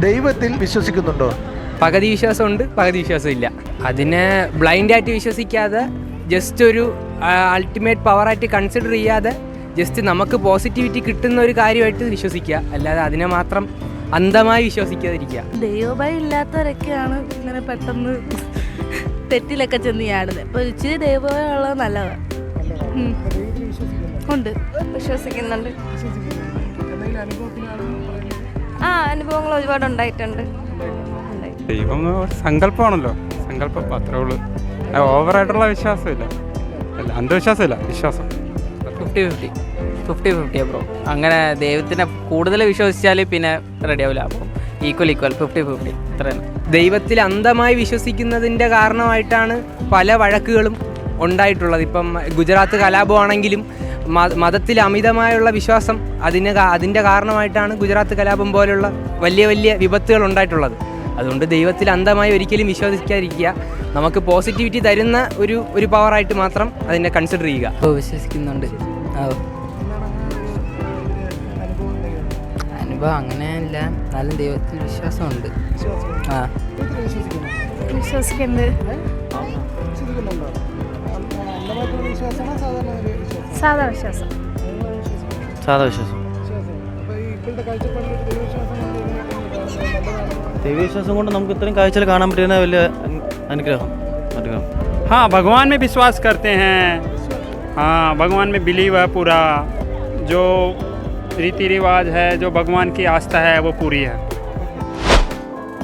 ദൈവത്തിൽ വിശ്വസിക്കുന്നുണ്ടോ? പകുതി വിശ്വാസമുണ്ട് പകുതി വിശ്വാസമില്ല. അതിനെ ബ്ലൈൻഡായിട്ട് വിശ്വസിക്കാതെ ജസ്റ്റ് ഒരു അൾട്ടിമേറ്റ് പവറായിട്ട് കൺസിഡർ ചെയ്യാതെ ജസ്റ്റ് നമുക്ക് പോസിറ്റിവിറ്റി കിട്ടുന്ന ഒരു കാര്യമായിട്ട് വിശ്വസിക്കുക. അല്ലാതെ അതിനെ മാത്രം അന്ധമായി വിശ്വസിക്കാതിരിക്കുക. ദൈവഭയം ഇല്ലാത്തവരൊക്കെയാണ് ഇങ്ങനെ പെട്ടെന്ന് തെറ്റിലൊക്കെ ചെന്ന് ചാടുന്നത് അപ്പോൾ ഇച്ചിരി ദൈവഭയം ഉള്ളത് നല്ലതാണ്. ഉണ്ട്. വിശ്വസിക്കുന്നുണ്ട്. ആ അനുഭവങ്ങൾ ഒരുപാട് ഉണ്ടായിട്ടുണ്ട്. ഉണ്ടായി. ദൈവം സങ്കല്പമാണല്ലോ. സങ്കല്പം അത്രേ ഉള്ളൂ. ഓവറായിട്ടുള്ള വിശ്വാസമില്ല. അല്ല അന്ധവിശ്വാസമില്ല വിശ്വാസം. Fifty fifty fifty fifty bro അങ്ങനെ ദൈവത്തിനെ കൂടുതൽ വിശ്വസിച്ചാൽ പിന്നെ റെഡി ആവില്ല. അപ്പം ഈക്വൽ ഈക്വൽ ഫിഫ്റ്റി ഫിഫ്റ്റി ഇത്രയാണ്. ദൈവത്തിൽ അന്ധമായി വിശ്വസിക്കുന്നതിന്റെ കാരണമായിട്ടാണ് പല വഴക്കുകളും ഉണ്ടായിട്ടുള്ളത്. ഇപ്പം ഗുജറാത്ത് കലാപമാണെങ്കിലും മതത്തിൽ അമിതമായുള്ള വിശ്വാസം അതിന് അതിന്റെ കാരണമായിട്ടാണ് ഗുജറാത്ത് കലാപം പോലുള്ള വലിയ വലിയ വിപത്തുകൾ ഉണ്ടായിട്ടുള്ളത്. അതുകൊണ്ട് ദൈവത്തിൽ അന്ധമായി ഒരിക്കലും വിശ്വസിക്കാതിരിക്കുക. നമുക്ക് പോസിറ്റിവിറ്റി തരുന്ന ഒരു ഒരു പവറായിട്ട് മാത്രം അതിനെ കൺസിഡർ ചെയ്യുക. വിശ്വസിക്കുന്നുണ്ട്. അനുഭവം അങ്ങനെയല്ല. എന്നാലും ദൈവത്തിൽ വിശ്വാസമുണ്ട്. ആ. വിശ്വസിക്കുന്നുണ്ട് സാധാ വിശ്വാസം സാധാ വിശ്വാസം ദൈവവിശ്വാസം കൊണ്ട് നമുക്ക് ഇത്രയും കാഴ്ചകൾ കാണാൻ പറ്റുന്ന വലിയ അനു- അനുഗ്രഹം അനുഗ്രഹം हाँ भगवान में विश्वास करते हैं हाँ भगवान में बिलीव है पूरा जो रीति रिवाज है जो भगवान की आस्था है वो पूरी है